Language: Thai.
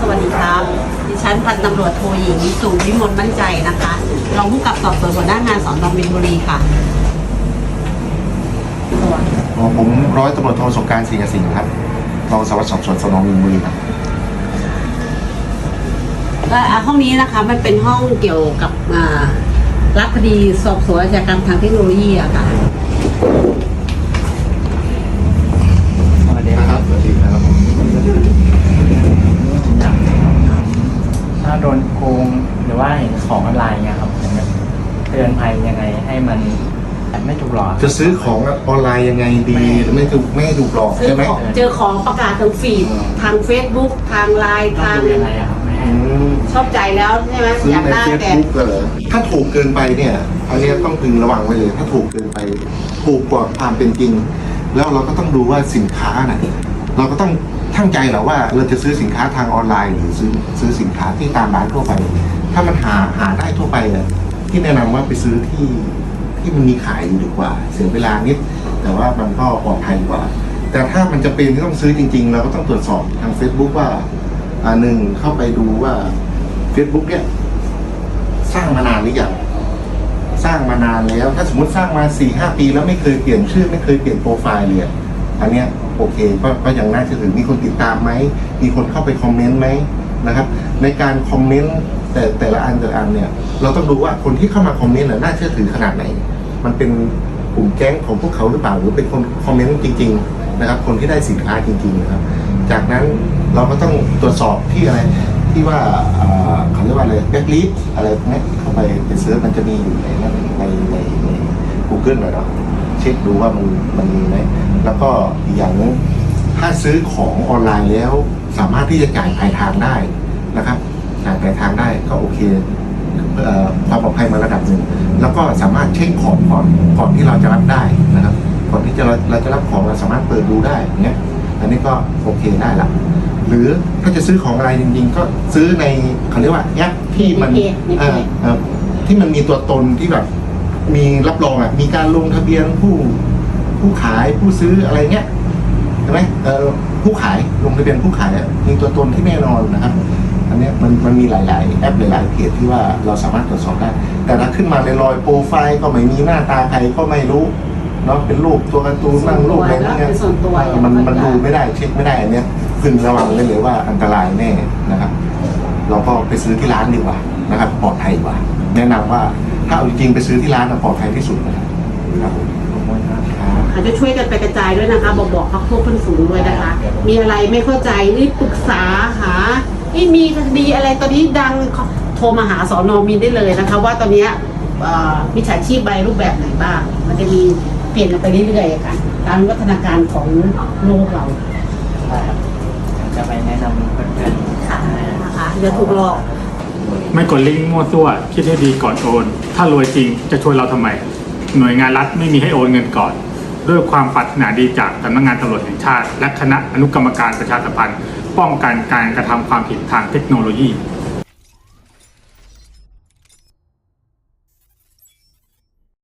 สวัสดีครับ ดิฉันพันตำรวจโทหญิงสุวิมลมั่นใจนะคะ รองผู้กำกับสอบสวนหัวหน้างานสอนอมินบุรีค่ะตัวอ๋อผมร้อยตำรวจโทสงกรารศรีกสิงห์ครับรองสารวัตรสอบสวนสนมีนบุรีครับก็อ่าห้องนี้นะคะมันเป็นห้องเกี่ยวกับอ่ารับคดีสอบสวนอาชญากรรมทางเทคโนโลยีอะค่ะ สวัสดี นะ ค ค รั รั บบ สวัสดีครับ ถ้าโดนโกงหรือว่าเห็นของออนไลน์เนี่ยครับผมจะเตือนภัยยังไงให้มันไม่ถูกหลอกจะซื้อของออนไลน์ยังไงดี ไม่ถูกไม่ให้ถูกหลอกซื้อใช่ไหมของเจอของประกาศทางฟีดอืมทาง Facebook ทางไลน์ต้องทางดูยังไงอะครับไม่ให้อืมชอบใจแล้วใช่ไหมซื้ออยากในได้เฟซแต่บุ๊กเหรอถ้าถูกเกินไปเนี่ยอันเนี้ยต้องพึงระวังไว้เลย ถ้าถูกเกินไปถูกกว่าความเป็นจริง แล้วเราก็ต้องดูว่าสินค้าน่ะเราก็ต้องทั้งใจแหละว่าเราจะซื้อสินค้าทางออนไลน์ หรือซื้อซื้อสินค้าที่ตามร้านทั่วไป ถ้ามันหาหาได้ทั่วไปอะ ที่แนะนำว่าไปซื้อที่ที่มันมีขายอยู่ดีกว่า เสียเวลานิด แต่ว่ามันก็ปลอดภัยกว่า แต่ถ้ามันจะเป็นที่ต้องซื้อจริงๆ เราก็ต้องตรวจสอบทาง Facebook ว่าอ่าหนึ่งเข้าไปดูว่า Facebook เนี่ยสร้างมานานหรือยัง สร้างมานานแล้ว ถ้าสมมติสร้างมาสี่ห้าปีแล้วไม่เคยเปลี่ยนชื่อไม่เคยเปลี่ยนโปรไฟล์เลยอะอันเนี้ยโอเคก็ก็ยังน่าเชื่อถือมีคนติดตามไหม มีคนเข้าไปคอมเมนต์ไหม นะครับในการคอมเมนต์แต่แต่ละอันแต่ละอันเนี่ยเราต้องดูว่าคนที่เข้ามาคอมเมนต์น่ะน่าเชื่อถือขนาดไหน มันเป็นกลุ่มแก๊งของพวกเขาหรือเปล่าหรือเป็นคนคอมเมนต์จริง ๆ นะครับ คนที่ได้สินค้าจริงๆนะครับ จากนั้นเราก็ต้องตรวจสอบที่อะไรที่ว่าเขาเรียกว่าอะไรแบ็กลิสอะไรพวกนี้เข้าไปไปเซิร์ชมันจะมีอยู่ในนั้นในในใน Google นะเนาะเช็คดูว่ามันมันมีไหมแล้วก็อีกอย่างนึงถ้าซื้อของออนไลน์แล้ว สามารถที่จะจ่ายปลายทางได้นะครับจ่ายปลายทางได้ก็โอเคเอ่อความปลอดภัยมาระดับหนึ่งแล้วก็สามารถเช็คของก่อนก่อนที่เราจะรับได้นะครับก่อนที่จะเราเราจะรับของเราสามารถเปิดดูได้อย่างเงี้ยอันนี้ก็โอเคได้ละหรือถ้าจะซื้อของอะไรจริงๆ ก็ซื้อในเขาเรียกว่าแอปที่มันในเพจในเพจเอ่อเอ่อที่มันมีตัวตนที่แบบมีรับรองอะมีการลงทะเบียนผู้ผู้ขายผู้ซื้ออะไรเงี้ย ใช่ไหมเออผู้ขายลงทะเบียนผู้ขายอะมีตัวตนที่แน่นอนนะครับอันเนี้ยมันมันมีหลาย ๆ แอปหลาย ๆ เพจที่ว่าเราสามารถตรวจสอบได้ แต่ถ้าขึ้นมาในรอยโปรไฟล์ก็ไม่มีหน้าตาใครก็ไม่รู้เนาะเป็นรูปตัวการ์ตูนนั่งรูปอะไรเงี้ยเป็นส่วนตัวเออมันมันดูไม่ได้เช็คไม่ได้อันเนี้ยพึงระวังไว้เลยว่าอันตรายแน่นะครับ เราก็ไปซื้อที่ร้านดีกว่านะครับ ปลอดภัยกว่า แนะนำว่าถ้าเอาจริงๆไปซื้อที่ร้านน่ะปลอดภัยที่สุดนะครับครับผมข อบคุณครับครับอาจจะช่วยกันไปกระจายด้วยนะคะ บอกบอกพักพวกเพื่อนฝูงด้วยนะคะ มีอะไรไม่เข้าใจรีบปรึกษาหาที่มีคดีอะไรตอนนี้ดังโทรมาหาสอนอมินได้เลยนะคะ ว่าตอนเนี้ยเอ่อมิจฉาชีพใบรูปแบบไหนบ้าง มันจะมีเปลี่ยนกันไปเรื่อยๆอะค่ะตามวัฒนาการของโลกเราได้ครับจะไปแนะนำเพื่อนๆค่ะนะคะเดี๋ยวถูกหลอกไม่กดลิงก์มั่วซั่วคิดให้ดีก่อนโอน ถ้ารวยจริงจะช่วยเราทำไม หน่วยงานรัฐไม่มีให้โอนเงินก่อน ด้วยความปรารถนาดีจากสำนักงานตำรวจแห่งชาติ และคณะอนุกรรมการประชาสัมพันธ์ ป้องกันการกระทำความผิดทางเทคโนโลยี